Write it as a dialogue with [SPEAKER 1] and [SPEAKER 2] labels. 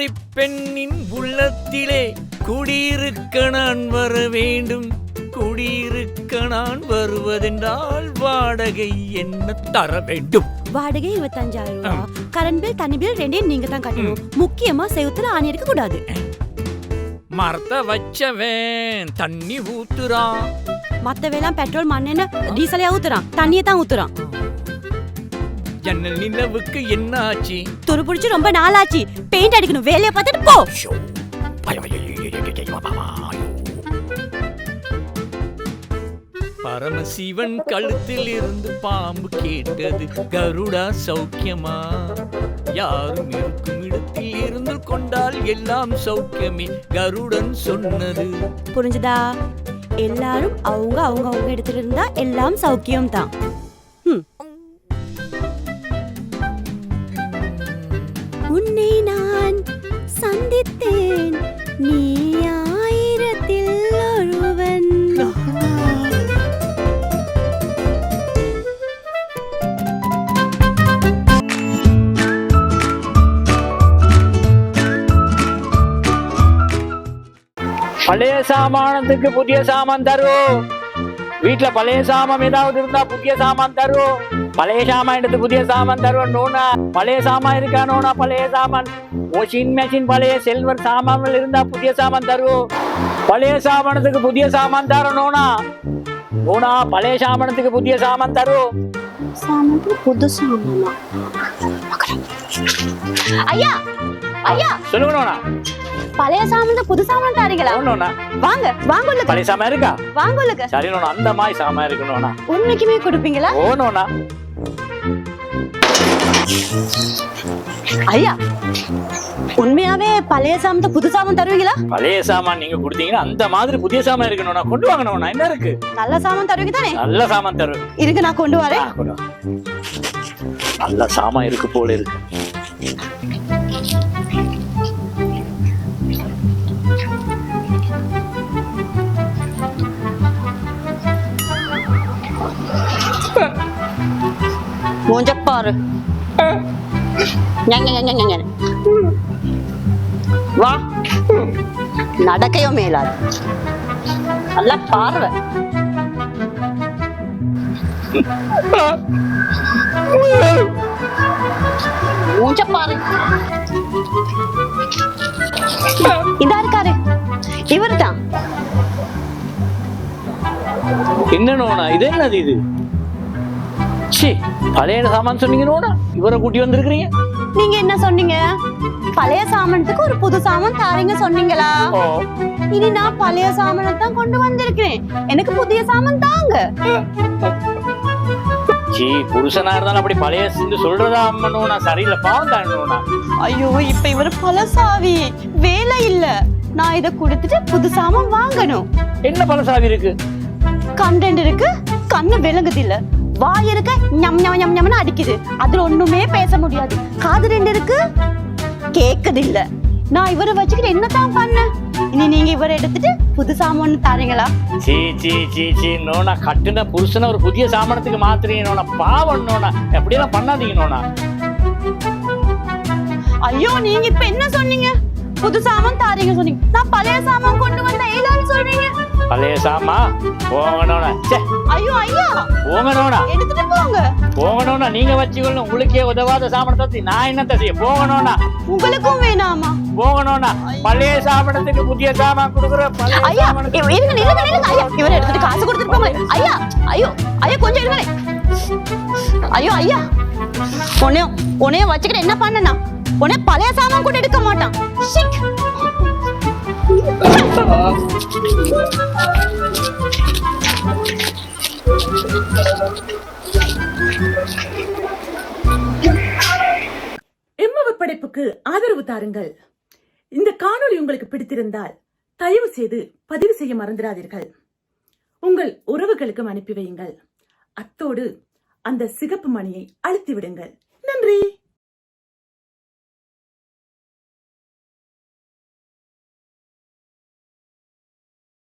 [SPEAKER 1] குமரி பெண்ணின் உள்ளத்திலே குடியிருக்க நான் வர வேண்டும். குடியிருக்க நான் வருவதென்றால் வாடகை என்ன தர வேண்டும்?
[SPEAKER 2] வாடகை இருபத்தஞ்சாயிரம் ரூபாய் கரண்ட் பில் தண்ணி பில் ரெண்டையும் நீங்க தான் கட்டணும். முக்கியமா செவுத்துல ஆணி இருக்க கூடாது
[SPEAKER 1] மரத்தை வச்சவன் தண்ணி ஊத்துறான்.
[SPEAKER 2] மத்தவெல்லாம் பெட்ரோல் மண்ணெண்ண டீசலையா ஊத்துறான். தண்ணியை தான் ஊத்துறான்
[SPEAKER 1] ஜன்னல் நிலவுக்கு என்ன ஆச்சு
[SPEAKER 2] துரு பிடிச்சு ரொம்ப நாளாச்சு. பெயிண்ட் அடிக்கணும். வேலையை பார்த்துட்டு போ.
[SPEAKER 1] பரமசிவன் கழுத்தில் இருந்து பாம்பு கேட்டது கருடா சௌக்கியமா? யாரும் இருக்கும் இடத்தில் இருந்து கொண்டால் எல்லாம் சௌக்கியமே கருடன் சொன்னது.
[SPEAKER 2] புரிஞ்சுதா? எல்லாரும் அவங்க அவங்க அவங்க இடத்துல இருந்தா எல்லாம் சௌக்கியம் தான் உன்னை நான் சந்தித்தேன். நீ ஆயிரத்தில் ஒருவன்.
[SPEAKER 3] பழைய சாமானத்துக்கு புதிய சாமான் தருவோம். வீட்டுல பழைய சாமான் ஏதாவது இருந்தா புதிய சாமான் தருவோம். பழைய சாமான் எடுத்து புதிய சாமான் தருவோம் நோனா. பழைய சாமான் இருக்கா நோனா? பழைய சாமான். வாஷிங் மெஷின் பழைய செல்வர் சாமான்கள் இருந்தா புதிய சாமான் தருவோம் பழைய சாமானத்துக்கு புதிய சாமான் தரோம் நோனா? நோனா பழைய சாமானத்துக்கு புதிய சாமான் தருவோம்
[SPEAKER 2] புது சாமானா? ஐயா! ஐயா!
[SPEAKER 3] சொல்லுங்க நோனா.
[SPEAKER 2] பழைய சாமான் புது சாமான் தாரீங்களா? வாங்க வாங்க உள்ளுக்கு
[SPEAKER 3] பழைய சாமான் இருக்கா?
[SPEAKER 2] வாங்க
[SPEAKER 3] சரி நோனா அந்த மாதிரி சாமான் இருக்கு நோனா
[SPEAKER 2] உண்மைக்குமே கொடுப்பீங்களா?
[SPEAKER 3] ஓ நோனா
[SPEAKER 2] ஐயா உண்மையாவே பழைய சாமத்தை புது சாமான் தருவீங்களா?
[SPEAKER 3] பழைய சாமான் நீங்க கொடுத்தீங்கன்னா அந்த மாதிரி புதிய சாமான் இருக்கணும்னா கொண்டு வாங்கணும்னா என்ன இருக்கு?
[SPEAKER 2] நல்ல சாமான் தருவீங்க தானே
[SPEAKER 3] நல்ல சாமான் தரும்
[SPEAKER 2] இருக்கு நான் கொண்டு வரேன்.
[SPEAKER 3] நல்ல சாமான் இருக்கு போல இருக்கு.
[SPEAKER 2] மூஞ்ச பாரு ஞங், ஞங், ஞங், ஞங், ஞங். வா. நடக்கையோ மேலாது. நல்ல பார்வை. மூஞ்ச பாரு இதா இருக்காரு. இவர்தான்.
[SPEAKER 3] என்ன நோனா? இது என்னது இது? ச்சீ பழைய சாமான் சொன்னீங்க நோனா இவரை கூட்டி வந்திருக்கிறீங்க.
[SPEAKER 2] நீங்க என்ன சொன்னீங்க? பழைய சாமானத்துக்கு ஒரு புது சாமான் தாரீங்க சொன்னீங்களா? இனி நான் பழைய சாமானை தான் கொண்டு வந்திருக்கிறேன். எனக்கு புதிய சாமான் தாங்க.
[SPEAKER 3] சீ புருஷனா இருந்தாலும் அப்படி பழைய சிந்து சொல்றதா அம்மா நோனா சரியில்லை பாவம் நோனா
[SPEAKER 2] ஐயோ இப்ப இவர் பழசாவி. வேலை இல்ல. நான் இத கொடுத்துட்டு புது சாமான் வாங்கணும்.
[SPEAKER 3] என்ன பழசாவி இருக்கு?
[SPEAKER 2] கண்டென்ட் இருக்கு. கண்ணு விளங்குது இல்ல. வாய் இருக்க ஞம் ஞம் ஞம் ஞம்னு அடிக்குது. அதுல ஒண்ணுமே பேச முடியாது. காது ரெண்டு இருக்கு? கேக்குது இல்ல நான் இவரை வச்சுக்கிட்டு என்னதான் பண்ண? இனி நீங்க இவரை எடுத்துட்டு புது சாமான் தாரீங்களா?
[SPEAKER 3] சீ சீ சீ சீ நோனா கட்டுன புருஷனை ஒரு புதிய சாமானத்துக்கு மாத்துறீங்க நோனா. பாவம் நோனா. எப்படியெல்லாம் பண்ணாதீங்க நோனா.
[SPEAKER 2] ஐயோ நீங்க இப்ப என்ன சொன்னீங்க? புது சாமான் தாரீங்க சொன்னீங்க. நான் பழைய சாமான் கொண்டு வந்த ஏலான்னு சொல்றீங்க?
[SPEAKER 3] பழைய சாமா நோனா சே
[SPEAKER 2] ஐயோ ஐயா.
[SPEAKER 3] போங்க நோனா
[SPEAKER 2] எடுத்துட்டு போங்க.
[SPEAKER 3] போகணும்னா நீங்க வச்சுக்கணும் உங்களுக்கே உதவாத வச்சு நான் என்னத்த செய்ய போகணும்னா
[SPEAKER 2] உங்களுக்கும் வேணாமா?
[SPEAKER 3] போகணும்னா பழைய சாமானத்துக்கு புதிய சாமான் கொடுக்குற
[SPEAKER 2] ஐயா இருங்க நில்லுங்க நில்லுங்க ஐயா. இவரை எடுத்துட்டு காசு கொடுத்துட்டு போங்க. ஐயா ஐயோ ஐயா கொஞ்சம் இருங்களே ஐயோ ஐயா. உன்னையும் உன்னையும் வச்சுக்கிட்டு என்ன பண்ணனா? உன்னை பழைய சாமான் கூட எடுக்க மாட்டான்.
[SPEAKER 4] எம்மவ படைப்புக்கு ஆதரவு தாருங்கள். இந்த காணொளி உங்களுக்கு பிடித்திருந்தால் தயவு செய்து பதிவு செய்ய மறந்துடாதீர்கள். உங்கள் உறவுகளுக்கும் அனுப்பி வையுங்கள். அத்தோடு அந்த சிகப்பு மணியை அழுத்தி விடுங்கள். நன்றி!